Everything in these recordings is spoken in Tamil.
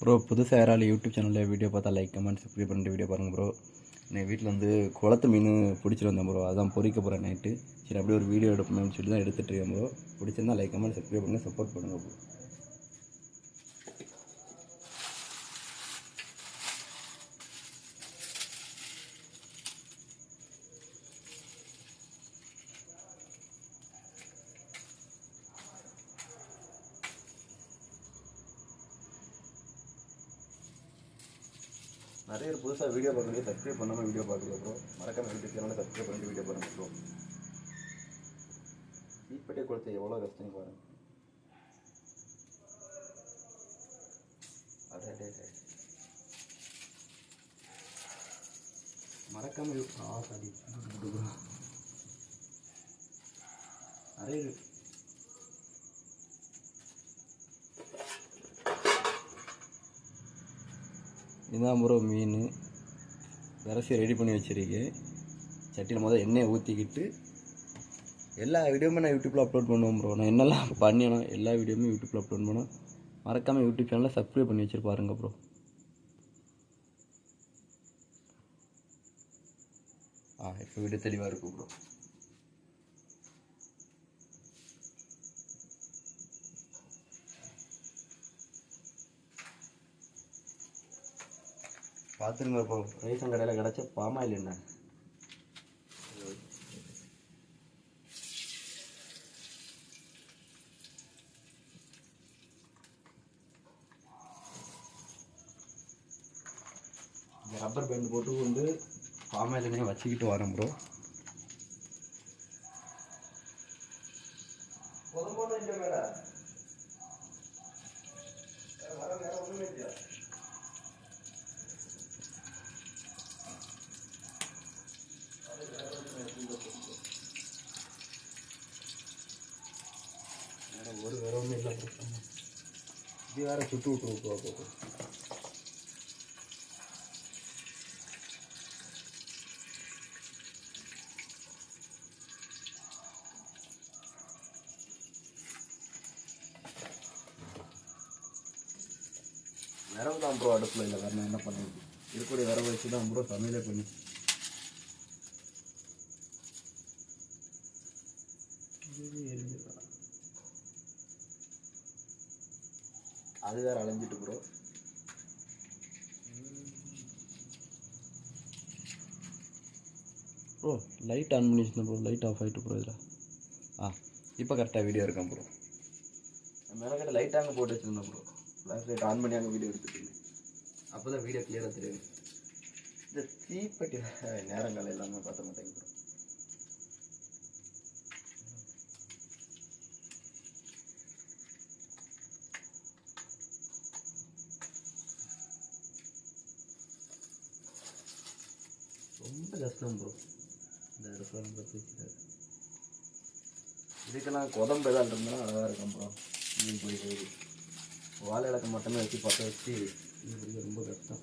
ப்ரோ புதுசாக யாராலும் யூடியூப் சேனலில் வீடியோ பார்த்தா லைக் கமெண்ட் சப்ஸ்கிரைப் பண்ணிட்டு வீடியோ பாருங்கள் ப்ரோ நான் வீட்டில் வந்து குளத்து மீன் பிடிச்சிட்டு வந்தேன் ப்ரோ அதான் பொரிக்க போகிறேன் நைட்டு சரி அப்படியே ஒரு வீடியோ எடுப்போம்னு சொல்லி தான் எடுத்துகிட்டு இருக்கேன் ப்ரோ பிடிச்சிருந்தா லைக் கமெண்ட் சப்ஸ்கிரைப் பண்ணுங்கள் சப்போர்ட் பண்ணுங்கள் ப்ரோ நிறைய பேர் புதுசாக வீடியோ பார்க்குறீங்க சப்ஸ்கிரைப் பண்ணாமல் வீடியோ பார்க்கல ப்ரோ மறக்காம யூடியூப் சேனலில் சப்ஸ்கிரைப் பண்ணி வீடியோ பாருங்க ப்ரோ தீப்பெட்டியை கொடுத்த எவ்வளோ கஷ்டம் பாருங்க. அடே, மறக்காம சாரி நிறைய இதான் ப்ரோ மீன். விரசி ரெடி பண்ணி வச்சுருக்கேன். சட்டியில் முதல் எண்ணெயை ஊற்றிக்கிட்டு எல்லா வீடியோவுமே நான் யூடியூப்பில் அப்லோட் பண்ணுவேன் ப்ரோ நான் என்னெல்லாம் பண்ணினோ எல்லா வீடியோவுமே யூடியூப்பில் அப்லோட் பண்ணுவேன். மறக்காமல் யூடியூப் சேனலில் சப்ஸ்கிரைப் பண்ணி வச்சுருப்பாருங்க ப்ரோ ஆ இப்போ வீடியோ தெளிவாக இருக்கும் ப்ரோ பார்த்துருங்க இப்போ ரேஷன் கடையில் கிடச்ச பாமாயில் என்ன? ரப்பர் பேண்ட் போட்டு கொண்டு பாமாயில் வச்சுக்கிட்டு வரேன் ப்ரோ வேற ஒரு விரவுமே இல்லை இது வேற சுட்டு விட்டு விட்டுவா போகும் விரவு தான் ப்ரோ அடுப்பில் இல்லை. வேறு என்ன பண்ணுறது இருக்கக்கூடிய விரவு வச்சு தான் ப்ரோ சமையலே பண்ணி அது வேற அலைஞ்சிட்டு ப்ரோ ப்ரோ லைட் ஆன் பண்ணி வச்சுருந்தேன் ப்ரோ லைட் ஆஃப் ஆகிட்டு ப்ரோ இதில். ஆ இப்போ கரெக்டாக வீடியோ இருக்கேன் ப்ரோ மேலே லைட் அங்கே போட்டு வச்சுருந்தேன் ப்ரோ ஃப்ளாஷ் லைட் ஆன் பண்ணி அங்கே வீடியோ எடுத்துட்டு அப்போ தான் வீடியோ கிளியராக தெரியும் இந்த தீப்பெட்டி நேரங்கள் எல்லாமே பார்த்த மாட்டேங்க ப்ரோ ரொம்ப கஷ்டம் ப்ரோ இந்த இடத்துல ரொம்ப தூக்கிட்டாரு. இதுக்கெல்லாம் குதம்பு எதாவது இருந்தால் அழகாக இருக்கும் ப்ரோ மீன் பிடிக்கிறது. வாழை இலக்க மட்டுமே வச்சு பற்ற வச்சு மீன் பிடிக்க ரொம்ப கஷ்டம்.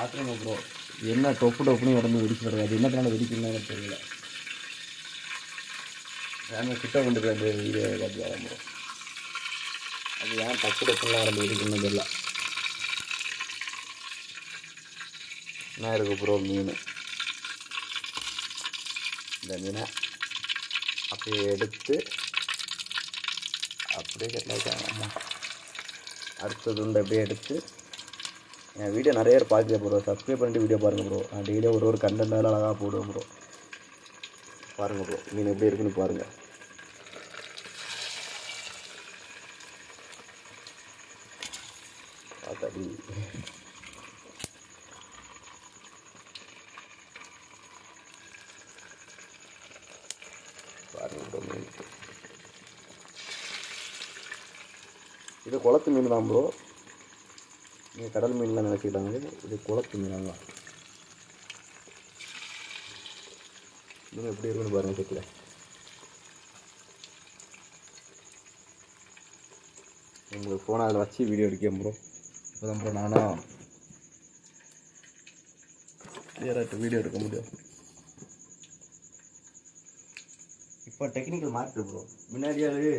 பார்த்துருங்க ப்ரோ என்ன டொப்பு டொப்புன்னு உடம்பு வெடிச்சு கிடக்கு. அது என்னத்தினால வெடிக்கணும்னு எனக்கு தெரியல. ஏன்னா கிட்ட கொண்டு போய் அந்த வீடியோ காட்டி வரேன் ப்ரோ அது ஏன் டப்பு டப்புலாம் உடம்பு வெடிக்கணும்னு தெரியல. என்ன இருக்குது ப்ரோ மீன்? இந்த மீனை அப்படியே எடுத்து அப்படியே கட்டலாச்சாங்க அடுத்தது உண்டு அப்படியே எடுத்து என் வீடியோ நிறைய பேர் பார்க்கல ப்ரோ சப்ஸ்கிரைப் பண்ணிட்டு வீடியோ பாருங்கள் ப்ரோ நான் டெய்லியும் ஒரு ஒரு கண்டென்ட் அழகாக போடுவேன் ப்ரோ பாருங்கள் ப்ரோ மீன் எப்படி இருக்குன்னு பாருங்கள் பார்த்தாடி பாருங்கள் இது குளத்து மீன் தான் ப்ரோ இங்கே கடல் மீன்லாம் நினச்சிக்கிட்டாங்க இது குளத்து மீனாங்க. மீன் எப்படி இருக்குன்னு பாருங்கள் செக்கில். உங்களுக்கு ஃபோனை அதில் வச்சு வீடியோ எடுக்க ப்ரோ இப்போ தான் ப்ரோ நானும் கிளியராகிட்டு வீடியோ எடுக்க முடியும். இப்போ டெக்னிக்கல் மாற்று ப்ரோ முன்னாடியாவது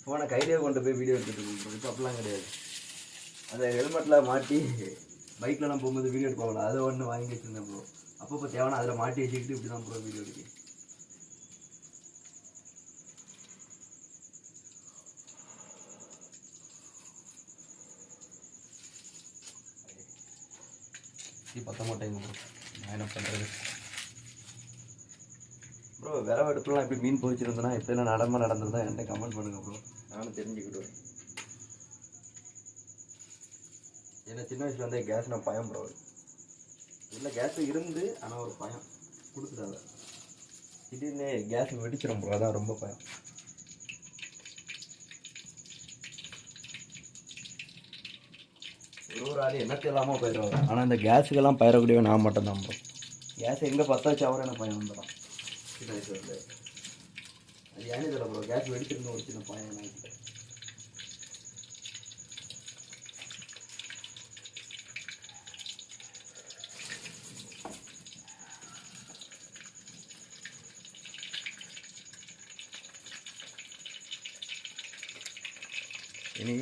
ஃபோனை கையிலே கொண்டு போய் வீடியோ எடுத்துகிட்டு இப்போ அப்படிலாம் கிடையாது. அந்த ஹெல்மெட்டில் மாட்டி பைக்லலாம் போகும்போது வீடியோ எடுப்பாங்களா அதை ஒன்று வாங்கி வச்சுருந்தேன் ப்ரோ அப்பப்போ தேவையான அதில் மாட்டி வச்சுக்கிட்டு இப்படி தான் ப்ரோ வீடியோ எடுக்க. பத்த மாட்டேங்க ப்ரோ நான் என்ன பண்ணுறது ப்ரோ விரவ எடுப்புலாம் எப்படி மீன் பொரிச்சிருந்தேன்னா எப்படிலாம் நடமா நடந்திருந்தா என்கிட்ட கமெண்ட் பண்ணுங்க ப்ரோ நானும் தெரிஞ்சுக்கிடுவேன். ஏன்னா சின்ன வயசுல இருந்தே கேஸ் நான் பயம் ப்ரோ இல்லை கேஸ் இருந்து ஆனால் ஒரு பயம். கொடுத்துட்டாங்க. திடீர்னு கேஸ் வெடிச்சிடும் ப்ரோ அதான் ரொம்ப பயம். ஒரு ஒரு ஆள் என்னத்தை இல்லாமல் போயிடுவாங்க ஆனால் இந்த கேஸுக்கெல்லாம் பயிரக்கூடிய நான் மட்டும்தான் ப்ரோ கேஸ் எங்கே பற்ற வச்சு அவரை எனக்கு பயம் வந்துடும் சின்ன வயசுலேருந்து அது ஏன்னு தெரியல ப்ரோ கேஸ் வெடிச்சிருந்த ஒரு சின்ன பயம் என்ன இனி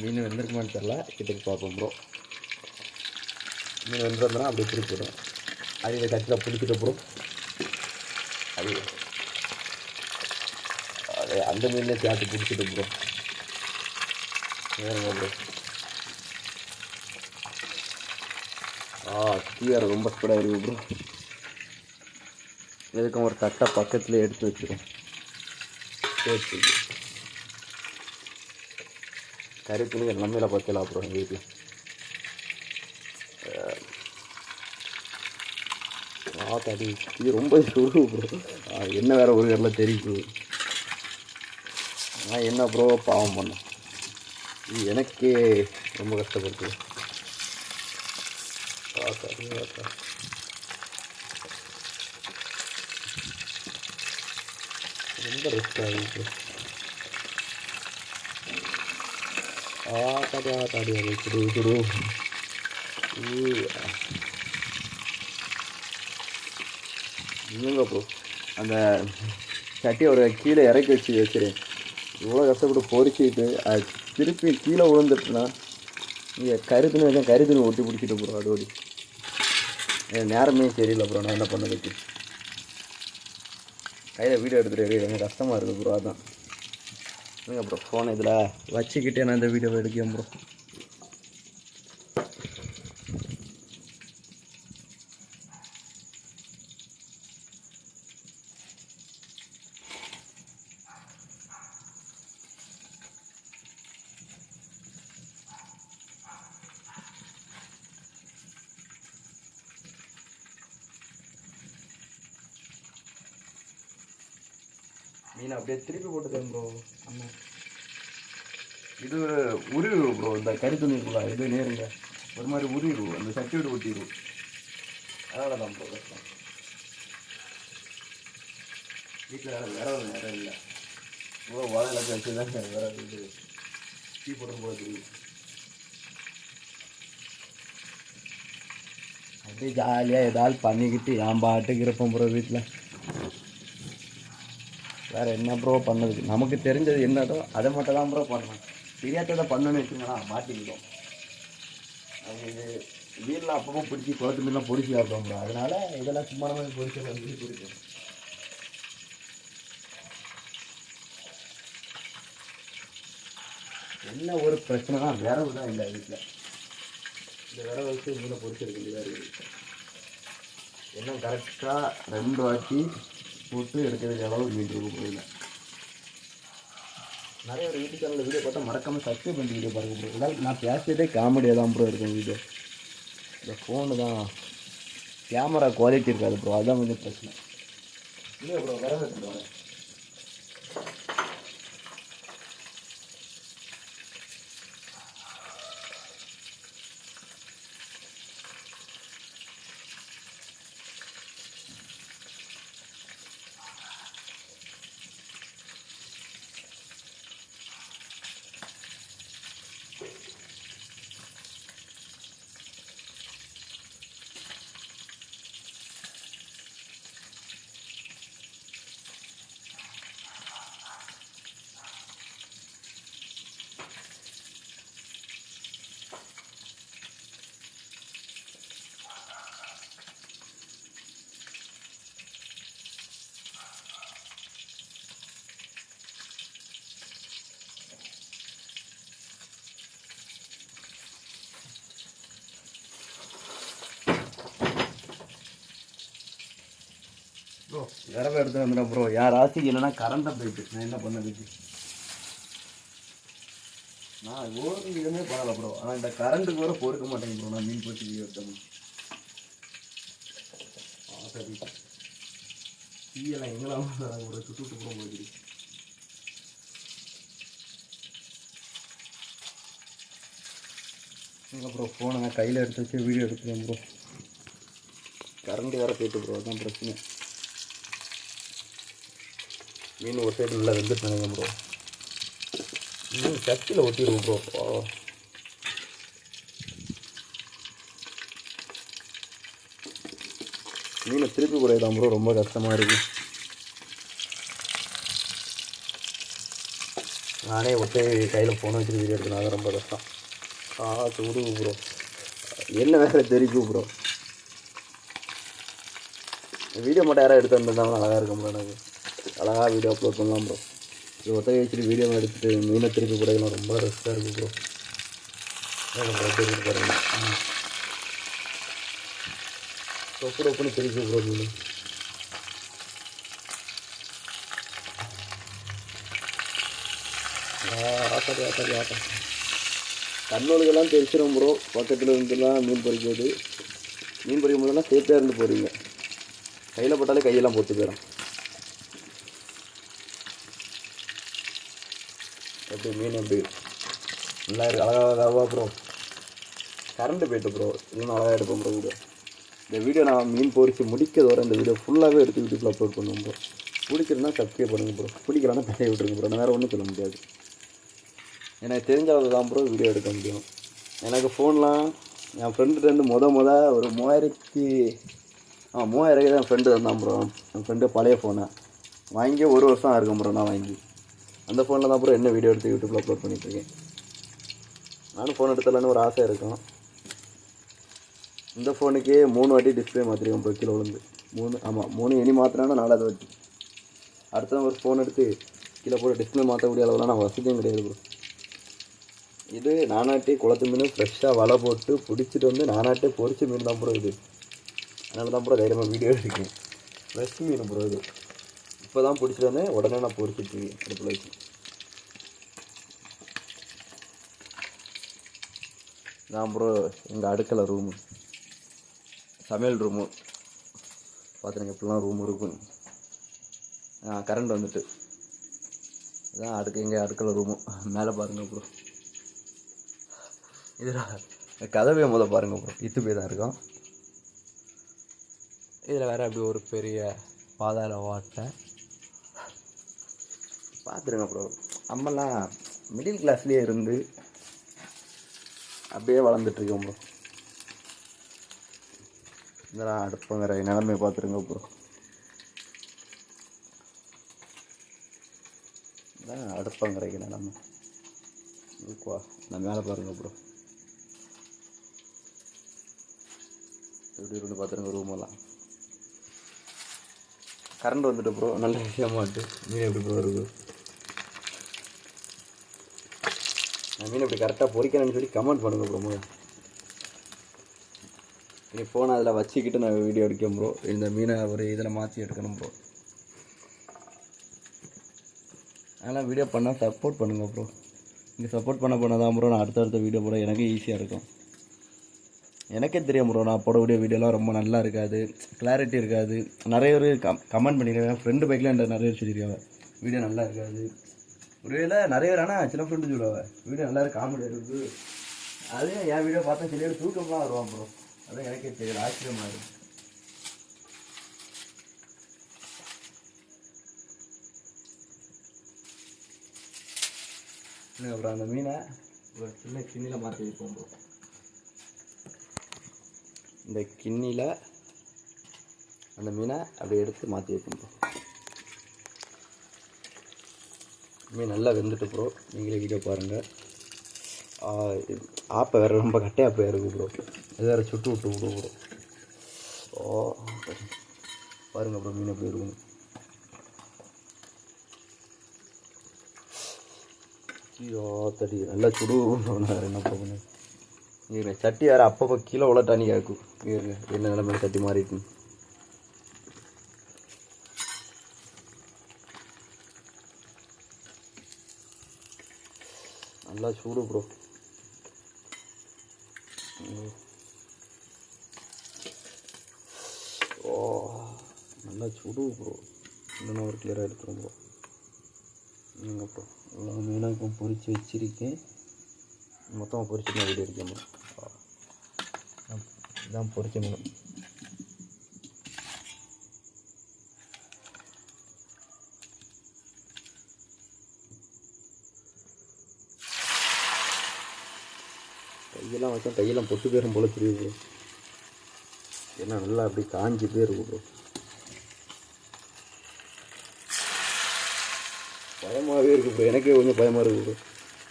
மீன் வெந்திருக்குமான்னு தெரில கிட்டக்கு பார்ப்போம் ப்ரோ மீன் வெந்திருந்தனா அப்படியே திருப்பி அது அடியில் கட்டில் பிடிச்சிட்டு ப்ரோ அது அது அந்த மீனே சேர்த்து பிடிச்சிட்டு ப்ரோ வேறுங்க ப்ரோ ஆ தீயார் ரொம்ப ஸ்பீடாக இருக்கு ப்ரோ எதுக்கும் ஒரு தட்டை பக்கத்துலேயே எடுத்து வச்சுருவோம் சரி சரி கருப்புன்னு எல்லாமே பத்தலாம் அப்புறம் எங்கள் வீட்டில் ஆத்தாடி இது ரொம்ப சுடு ப்ரோ என்ன வேறு ஒரு இடத்துல தெரியுது நான் என்ன ப்ரோ பாவம் பண்ணேன். இது எனக்கே ரொம்ப கஷ்டப்படுது. ஆத்தாடி ஆத்தா ரொம்ப ரிஸ்க் ஆகுது ஆத்தாடி tadi ada சுடு சுடு இல்லைங்க ப்ரோ அந்த சட்டியோட கீழே இறக்கி வச்சு வச்சுருக்கேன் இவ்வளோ கஷ்டப்பட்டு பொறிச்சிட்டு அது திருப்பி கீழே விழுந்துட்டுனா இங்கே கருத்துன்னு வச்சா கருத்துன்னு ஒட்டி பிடிச்சிட்டு ப்ரோ அதோடி நேரமே சரியில்லை ப்ரோ நான் என்ன பண்ணதுக்கு கையில் வீடியோ எடுத்துகிட்டு எனக்கு கஷ்டமாக இருக்குது ப்ரோ அதான் ப்ரோ ஃபோன் இதில் வச்சுக்கிட்டே நான் இந்த வீடியோவை எடுக்கேன் ப்ரோ மீன் அப்படியே திருப்பி போட்டுதேன் ப்ரோ அம்மா இது உருவிடும் ப்ரோ இந்த துணிக்குள்ள இது நேருங்க. ஒரு மாதிரி உருவிடும் அந்த விட்டு ஊற்றிடும் அதனால தான் ப்ரோ கஷ்டம். வீட்டில் வேற விரவு நேரம் இல்லை. ப்ரோ வாழை வச்சு தான் வேற இது. டீ போடும் போது தெரியும் அப்படியே ஜாலியாக ஏதாவது பண்ணிக்கிட்டு என் பாட்டுக்கு இருப்போம் ப்ரோ வீட்டில் வேற என்ன ப்ரோ பண்ணது? நமக்கு தெரிஞ்சது என்னதோ அதை மட்டும் தான் ப்ரோ பண்ணணும் தெரியாததை பண்ணணும்னு வச்சுங்களா மாட்டிக்கிட்டோம் அது இது வீட்டில் அப்பப்போ பிடிச்சி குளத்து மீன்லாம் பிடிச்சி சாப்பிடுவோம் ப்ரோ அதனால இதெல்லாம் சும்மா நம்ம பிடிச்சி வந்து பிடிக்கும் என்ன ஒரு பிரச்சனைனா விரவு தான் இல்லை வீட்டில் இந்த விரவு வச்சு மீனை பொறிச்சிருக்க வேண்டியதாக இருக்குது என்ன கரெக்டாக ரெண்டு வாட்டி போட்டு எடுக்கிறதுக்கு அளவு மீன் இருக்கும் போயில நிறைய ஒரு யூடியூப் சேனலில் வீடியோ பார்த்தா மறக்காமல் சப்ஸ்கிரைப் பண்ணி வீடியோ பாருங்க ப்ரோ எல்லாரும் நான் பேசுகிறதே காமெடியாக தான் ப்ரோ இருக்கும் வீடியோ இந்த ஃபோனு தான். கேமரா குவாலிட்டி இருக்காது ப்ரோ அதுதான் கொஞ்சம் பிரச்சனை. இல்லை ப்ரோ வர விரவை எடுத்து வந்துடும் ப்ரோ யார் ராசிக்கு இல்லைன்னா கரண்ட்டை போயிட்டு நான் என்ன பண்ணதுக்கு நான் ஓடுறது இதுவுமே பரவாயில்ல ப்ரோ ஆனால் இந்த கரண்ட்டுக்கு வர பொறுக்க மாட்டேங்க ப்ரோ நான் மீன் போச்சு வீடியோ ஆ சரி தீயெல்லாம் எங்கெல்லாம் ஒரு சுட்டு சுட்டு ப்ரோ போயிடுது எங்க ப்ரோ ஃபோனை நான் கையில் எடுத்து வச்சு வீடியோ எடுத்துக்கிறேன் ப்ரோ கரண்ட் வேறு போயிட்டு ப்ரோ அதுதான் பிரச்சனை. மீன் ஒரு சைடு நல்லா வெந்துட்டு நினைக்கிறேன் ப்ரோ மீன் சட்டியில் ஒட்டிடுவோம் ப்ரோ மீனை திருப்பி கூடாதான் ப்ரோ ரொம்ப கஷ்டமாக இருக்குது நானே ஒட்டை கையில் ஃபோனை வச்சுட்டு வீடியோ எடுக்கணும் ரொம்ப கஷ்டம். ஆ சுடு ப்ரோ என்ன வேறு தெரிக்கும் ப்ரோ வீடியோ மட்டும் யாராவது எடுத்து வந்திருந்தாலும் அழகாக இருக்கும் ப்ரோ எனக்கு. அழகாக வீடியோ அப்லோட் பண்ணலாம் ப்ரோ இது ஒத்த வச்சுட்டு வீடியோ எடுத்துட்டு மீனை திருப்பி கூடலாம் ரொம்ப ரெஸ்ட்டாக இருக்குது ப்ரோ பாருங்க. தொப்பு ஒப்புன்னு திருப்பி ப்ரோ மீன். ஆட்டாடி ஆட்டாடி ஆட்டம் கண்ணோடுகள்லாம் தெரிச்சிடும் ப்ரோ பக்கத்தில் இருந்துலாம் மீன் பறிக்கிறது. மீன் பறிக்கும் போதெல்லாம் சேஃப்டியாக இருந்து போகிறீங்க கையில் போட்டாலே கையெல்லாம் போட்டு போயிடும். எப்படி மீன் எப்படி? நல்லா இருக்குது அழகாக ப்ரோ கரண்ட்டு போயிட்டு ப்ரோ இன்னும் அழகாக எடுப்போம் ப்ரோ வீடியோ. இந்த வீடியோ நான் மீன் பொறிச்சு முடிக்கிறதோட இந்த வீடியோ ஃபுல்லாகவே எடுத்து யூடியூப்பில் அப்லோட் பண்ணுவோம் ப்ரோ பிடிக்கிறனா சப்ஸ்கிரைப் பண்ணுங்கள் ப்ரோ பிடிக்கலன்னா தனியாக விட்டுருங்க ப்ரோ நான் வேறு ஒன்றும் சொல்ல முடியாது. எனக்கு தெரிஞ்ச தான் ப்ரோ வீடியோ எடுக்க முடியும். எனக்கு ஃபோன்லாம் என் ஃப்ரெண்டுலேருந்து முத முத ஒரு மூவாயிரத்தி ஆ மூவாயிரம் என் ஃப்ரெண்டு தந்தான் ப்ரோ என் ஃப்ரெண்டு பழைய ஃபோனை வாங்கி ஒரு வருஷம் இருக்கும் ப்ரோ நான் வாங்கி. அந்த ஃபோனில் தான் ப்ரோ என்ன வீடியோ எடுத்து யூடியூப்பில் அப்லோட் பண்ணிகிட்ருக்கேன் நானும் ஃபோன் எடுத்துடலான்னு ஒரு ஆசை இருக்கும். இந்த ஃபோனுக்கே மூணு வாட்டி டிஸ்பிளே மாற்றிருக்கேன் ப்ரோ கீழே விழுந்து. மூணு ஆமாம் மூணு இனி மாற்றினா நாலாவது வாட்டி. அடுத்த ஒரு ஃபோன் எடுத்து கீழே போட்டு டிஸ்பிளே மாற்றக்கூடிய அளவுலாம் நான் வசதியும் கிடையாது ப்ரோ இது நானாட்டே குளத்து மீன் ஃப்ரெஷ்ஷாக வலை போட்டு பிடிச்சிட்டு வந்து நானாட்டே பொறிச்ச மீன் தான் ப்ரோ இது. அதனால தான் ப்ரோ தைரியமாக வீடியோ எடுக்கேன் ஃப்ரெஷ் மீன் ப்ரோ இது. இப்போ தான் பிடிச்சிட்டு வந்தேன் உடனே நான் பொறிச்சிட்டு அடுப்பில் வச்சு. நான் ப்ரோ எங்கள் அடுக்கலை ரூமு சமையல் ரூமு பார்த்துருங்க எப்படிலாம் ரூம் இருக்கும். ஆ கரண்ட் வந்துட்டு. இதான் அடுக்கு எங்கள் அடுக்கலை ரூமு மேலே பாருங்கள் ப்ரோ இதில் கதவே முத பாருங்க ப்ரோ இத்து போய் தான் இருக்கும். இதில் வேறு அப்படி ஒரு பெரிய பாதாள வாட்டை. பார்த்துருங்க ப்ரோ நம்மலாம் மிடில் கிளாஸ்லேயே இருந்து அப்படியே வளர்ந்துட்டுருக்கோம் ப்ரோ இதெல்லாம் அடுப்பங்கிற நிலைமையை பார்த்துருங்க ப்ரோ இதான் அடுப்பங்கிற நிலைமை. இருக்குவா நான் மேலே பாருங்க ப்ரோ எப்படி இருந்து பார்த்துருங்க ரூமெல்லாம் கரண்ட் வந்துட்டு ப்ரோ நல்ல விஷயமாட்டு மீன் எப்படி ப்ரோ இருக்குது நான் மீன் இப்படி கரெக்டாக பொறிக்கிறேன்னு சொல்லி கமெண்ட் பண்ணுங்க ப்ரோ நீ ஃபோனை அதில் வச்சுக்கிட்டு நான் வீடியோ எடுக்கேன் ப்ரோ இந்த மீனை ஒரு இதில் மாற்றி எடுக்கணும் ப்ரோ அதெல்லாம் வீடியோ பண்ணால் சப்போர்ட் பண்ணுங்க ப்ரோ நீங்கள் சப்போர்ட் பண்ண பண்ண தான் ப்ரோ நான் அடுத்தடுத்த வீடியோ போட எனக்கு ஈஸியாக இருக்கும். எனக்கே தெரியும் ப்ரோ நான் போடக்கூடிய வீடியோலாம் ரொம்ப நல்லா இருக்காது கிளாரிட்டி இருக்காது. நிறைய பேர் கம் கமெண்ட் பண்ணியிருக்காங்க ஃப்ரெண்டு பைக்கில் என்கிட்ட நிறைய பேர் சொல்லியிருக்காங்க. வீடியோ நல்லா இருக்காது. ஒருவேளை நிறைய பேர் ஆனால் சில ஃப்ரெண்டு சொல்லுவாங்க வீடியோ நல்லா இருக்கு காமெடி இருக்குது அதே என் வீடியோ பார்த்தா சில பேர் தூக்கம்லாம் வருவான் ப்ரோ அதான் எனக்கே தெரியல ஆச்சரியமாக இருக்கு. அப்புறம் அந்த மீனை? ஒரு சின்ன கிண்ணியில் மாற்றி வைப்போம் ப்ரோ இந்த கிண்ணியில் அந்த மீனை அப்படியே எடுத்து மாற்றி வைப்போம் ப்ரோ எல்லாமே நல்லா வெந்துட்டு ப்ரோ நீங்களே வீடியோ பாருங்கள் ஆப்பை வேறு ரொம்ப கட்டையாக போய் இருக்குது ப்ரோ இது வேறு சுட்டு விட்டு விடு ப்ரோ ஓ பாருங்கள் ப்ரோ மீன் எப்படி இருக்கும் ஐயோ தடி நல்லா சுடு வேறு என்ன பண்ணு? சட்டி வேறு அப்பப்போ கீழே உள்ள தண்ணி கேட்கும் என்ன நிலமையில சட்டி மாறிட்டு நல்லா சூடு ப்ரோ ஓ நல்லா சுடு ப்ரோ இன்னும் ஒரு கிளியராக எடுத்துரும் ப்ரோ நீங்கள் ப்ரோ எல்லா மீனாக இப்போ பொரிச்சு வச்சிருக்கேன். மொத்தமாக பொறிச்சு நான் வீடியோ இருக்கேன் ப்ரோ இதான் பொறிச்ச மீன். கையெல்லாம் கையெல்லாம் பொட்டு போயிடும் போல தெரியுது ப்ரோ. ஏன்னா நல்லா அப்படி காஞ்சி போயிருக்கு ப்ரோ. பயமாகவே இருக்குது ப்ரோ. எனக்கே கொஞ்சம் பயமாக இருக்குது ப்ரோ.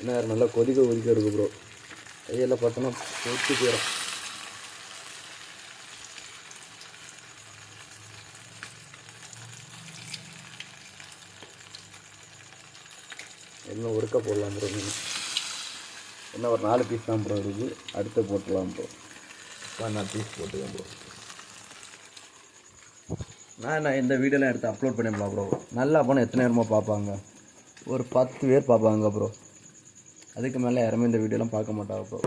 என்ன நல்லா கொதிக்க கொதிக்க இருக்குது ப்ரோ. கையெல்லாம் பார்த்தோன்னா பொட்டு போயிடும் இன்னும் ஒருக்க போடலாம் ப்ரோ நீங்கள் என்ன ஒரு நாலு பீஸ் தான் ப்ரோ இருக்குது அடுத்து போட்டுடலாம் ப்ரோ நான் பீஸ் போட்டுக்கேன் ப்ரோ நான் நான் இந்த வீடியோலாம் எடுத்து அப்லோட் பண்ணிடலாம் ப்ரோ நல்லா போனால் எத்தனை நேரமாக பார்ப்பாங்க? ஒரு பத்து பேர் பார்ப்பாங்க ப்ரோ அதுக்கு மேலே யாருமே இந்த வீடியோலாம் பார்க்க மாட்டாங்க ப்ரோ